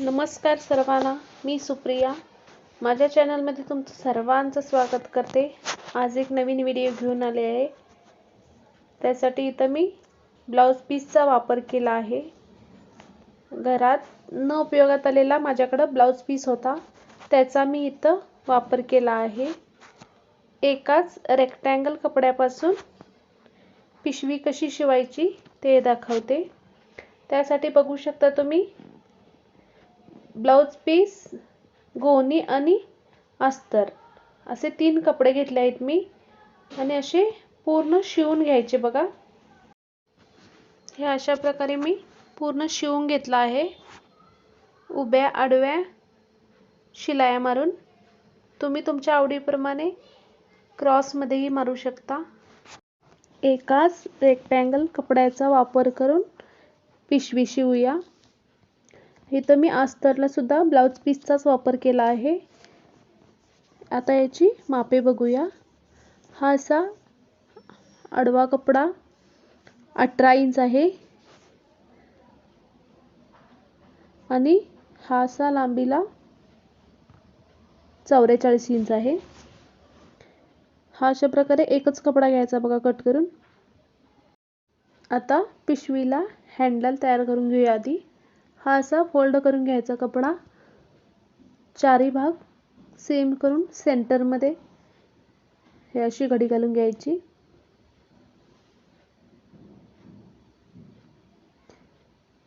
नमस्कार सर्वांना मी सुप्रिया. माझ्या चॅनलमध्ये तुमचं सर्वांचं स्वागत करते. आज एक नवीन व्हिडिओ घेऊन आले आहे. त्यासाठी इथं मी ब्लाऊज पीसचा वापर केला आहे. घरात न उपयोगात आलेला माझ्याकडं ब्लाऊज पीस होता. त्याचा मी इथं वापर केला आहे. एकाच रेक्टँगल कपड्यापासून पिशवी कशी शिवायची ते दाखवते. त्यासाठी बघू शकता तुम्ही ब्लाऊज पीस गोणी आणि अस्तर. असे तीन कपडे घेतले आहेत मी. आणि असे पूर्ण शिवून घ्यायचे बघा. हे अशा प्रकारे मी पूर्ण शिवून घेतला आहे. उभ्या आडव्या शिलाया मारून. तुम्ही तुमच्या आवडीप्रमाणे क्रॉसमध्येही मारू शकता. एकाच रेक्टँगल कपड्याचा वापर करून पिशवी शिवूया इथं मी अस्तरला सुद्धा ब्लाऊज पीसचाच वापर केला आहे. आता याची मापे बघूया. हा असा आडवा कपडा अठरा इंच आहे. आणि हा असा लांबीला चौवेचाळीस इंच आहे. हा अशा प्रकारे एकच कपडा घ्यायचा बघा कट करून. आता पिशवीला हँडल तयार करून घेऊया आधी. हा असा फोल्ड करून घ्यायचा कपडा. चारी भाग सेम करून सेंटरमध्ये हे अशी घडी घालून घ्यायची.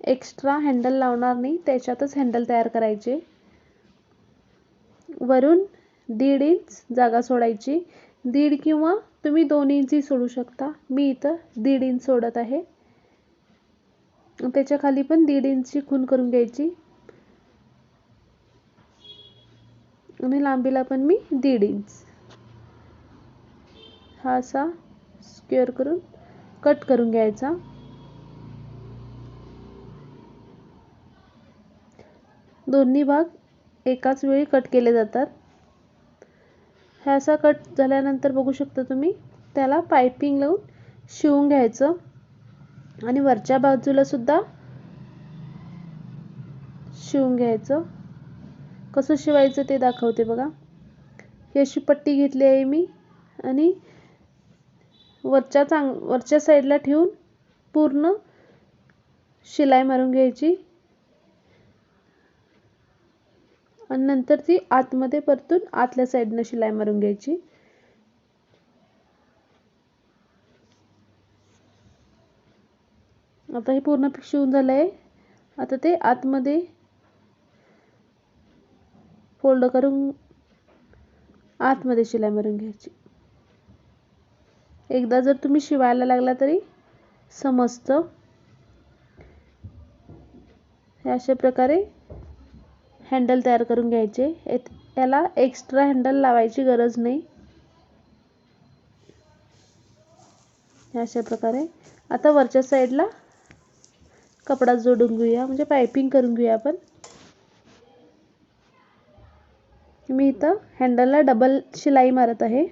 एक्स्ट्रा हँडल लावणार नाही त्याच्यातच हँडल तयार करायचे. वरून दीड इंच जागा सोडायची. दीड किंवा तुम्ही दोन इंचही सोडू शकता. मी इथं दीड इंच सोडत आहे. त्याच्याखाली पण दीड इंचची खून करून घ्यायची. आणि लांबीला पण मी दीड इंच. हा असा स्क्वेअर करून कट करून घ्यायचा. दोन्ही भाग एकाच वेळी कट केले जातात. ह्या असा कट झाल्यानंतर बघू शकता तुम्ही त्याला पायपिंग लावून शिवून घ्यायचं. आणि वरच्या बाजूला सुद्धा शिवून घ्यायचं. कसं शिवायचं ते दाखवते बघा. ही अशी पट्टी घेतली आहे मी आणि वरच्या चांग वरच्या साईडला ठेवून पूर्ण शिलाई मारून घ्यायची. आणि नंतर ती आतमध्ये परतून आतल्या साईडनं शिलाई मारून घ्यायची. आता हे पूर्ण शिवून झालं आहे आता ते आतमध्ये फोल्ड करून आतमध्ये शिलाई मारून घ्यायची. एकदा जर तुम्ही शिवायला लागला तरी समजतं हे अशा प्रकारे हँडल तयार करून घ्यायचे. याला एक्स्ट्रा हँडल लावायची गरज नाही. अशा प्रकारे. आता वरच्या साईडला कपडा जोडून घेऊया म्हणजे पायपिंग करून घेऊया आपण. मी इथं हँडलला डबल शिलाई मारत आहे.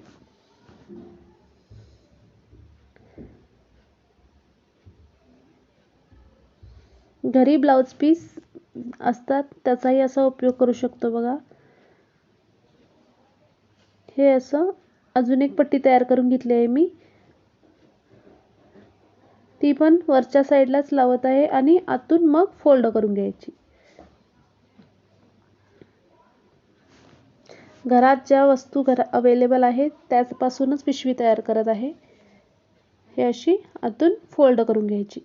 घरी ब्लाऊज पीस असतात त्याचाही असा उपयोग करू शकतो बघा. हे असं अजून एक पट्टी तयार करून घेतली आहे मी. ती पण वरच्या साईडलाच लावत आहे आणि आतून मग फोल्ड करून घ्यायची. घरात ज्या वस्तू घरा अवेलेबल आहेत त्याचपासूनच पिशवी तयार करत आहे. हे अशी आतून फोल्ड करून घ्यायची.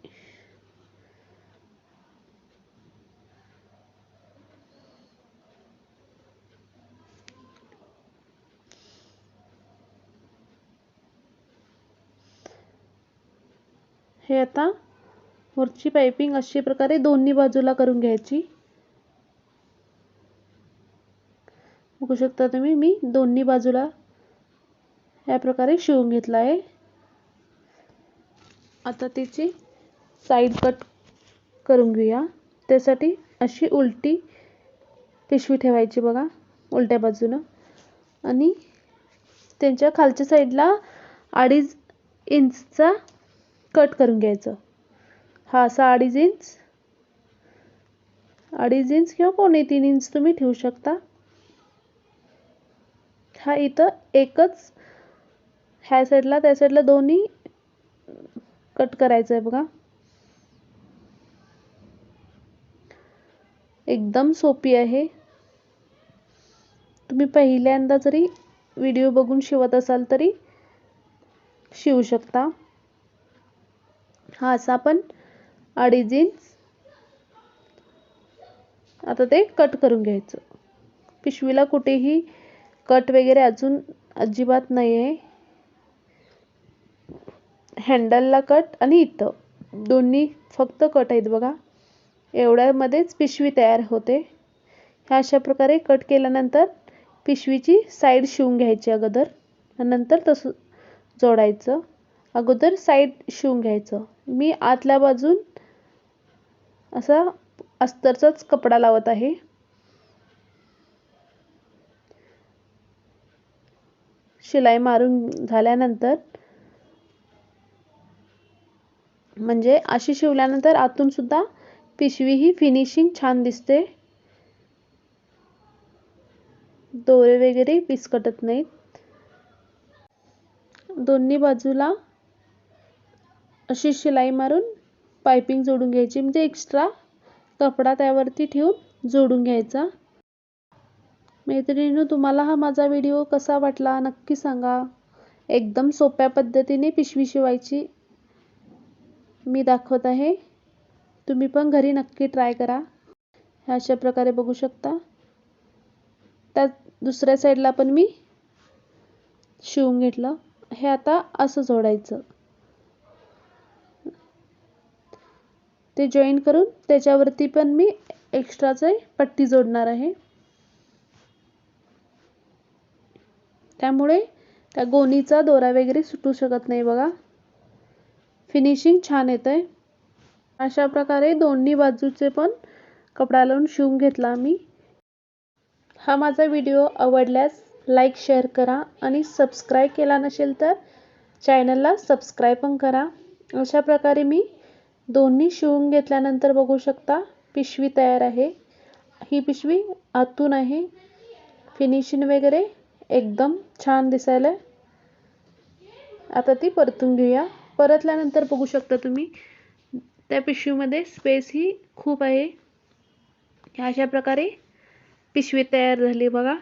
हे आता वरची पायपिंग अशा प्रकारे दोन्ही बाजूला करून घ्यायची. बघू शकता तुम्ही मी दोन्ही बाजूला या प्रकारे शिवून घेतला आहे. आता तिची साईड कट करून घेऊया. त्यासाठी अशी उलटी पिशवी ठेवायची बघा उलट्या बाजूनं. आणि त्यांच्या खालच्या साईडला अडीच इंचचा कट करून घ्यायचं. हा असा अडीच इंच अडीच इंच किंवा पावणे तीन इंच तुम्ही ठेवू शकता. हा इथं एकच ह्या साईडला त्या साईडला दोन्ही कट करायचं आहे बघा. एकदम सोपी आहे. तुम्ही पहिल्यांदा जरी व्हिडिओ बघून शिवत असाल तरी शिवू शकता. हा असा आपण अडीच इंच आता ते कट करून घ्यायचं. पिशवीला कुठेही कट वगैरे अजून अजिबात नाही आहे हँडलला कट आणि इथं. दोन्ही फक्त कट आहेत बघा. एवढ्यामध्येच पिशवी तयार होते. ह्या अशा प्रकारे कट केल्यानंतर पिशवीची साईड शिवून घ्यायची अगोदर. नंतर तसं जोडायचं. अगोदर साईड शिवून घ्यायचं. मी आतल्या बाजून असा अस्तरचाच कपडा लावत आहे. शिलाई मारून झाल्यानंतर म्हणजे अशी शिवल्यानंतर आतून सुद्धा पिशवी ही फिनिशिंग छान दिसते. दोरे वगैरे पिसकटत नाहीत. दोन्ही बाजूला अशी शिलाई मारून पायपिंग जोडून घ्यायची. म्हणजे एक्स्ट्रा कपडा त्यावरती ठेवून जोडून घ्यायचा. मैत्रिणीनं तुम्हाला हा माझा व्हिडिओ कसा वाटला नक्की सांगा. एकदम सोप्या पद्धतीने पिशवी शिवायची मी दाखवत आहे. तुम्ही पण घरी नक्की ट्राय करा. ह्या अशा प्रकारे बघू शकता. त्या दुसऱ्या साईडला पण मी शिवून घेतलं. हे आता असं जोडायचं. ते जॉईन करून त्याच्यावरती पण मी एक्स्ट्राचे पट्टी जोडणार आहे. त्यामुळे त्या गोणीचा दोरा वगैरे सुटू शकत नाही बघा. फिनिशिंग छान येत आहे अशा प्रकारे दोन्ही बाजूचे पण कपडा लावून शिवून घेतला मी हा माझा व्हिडिओ आवडल्यास लाईक शेअर करा आणि सबस्क्राईब केला नसेल तर चॅनलला सबस्क्राईब पण करा. अशा प्रकारे मी दोन्ही शिवून घेतल्यानंतर बघू शकता पिशवी तयार आहे. ही पिशवी आतून आहे. फिनिशिंग वगैरे एकदम छान दिसायला आता ती परतून घेऊया. परतल्यानंतर बघू शकता तुम्ही त्या पिशवीमध्ये स्पेस ही खूप आहे. अशा प्रकारे पिशवी तयार झाली बघा.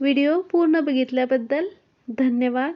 व्हिडिओ पूर्ण बघितल्याबद्दल धन्यवाद.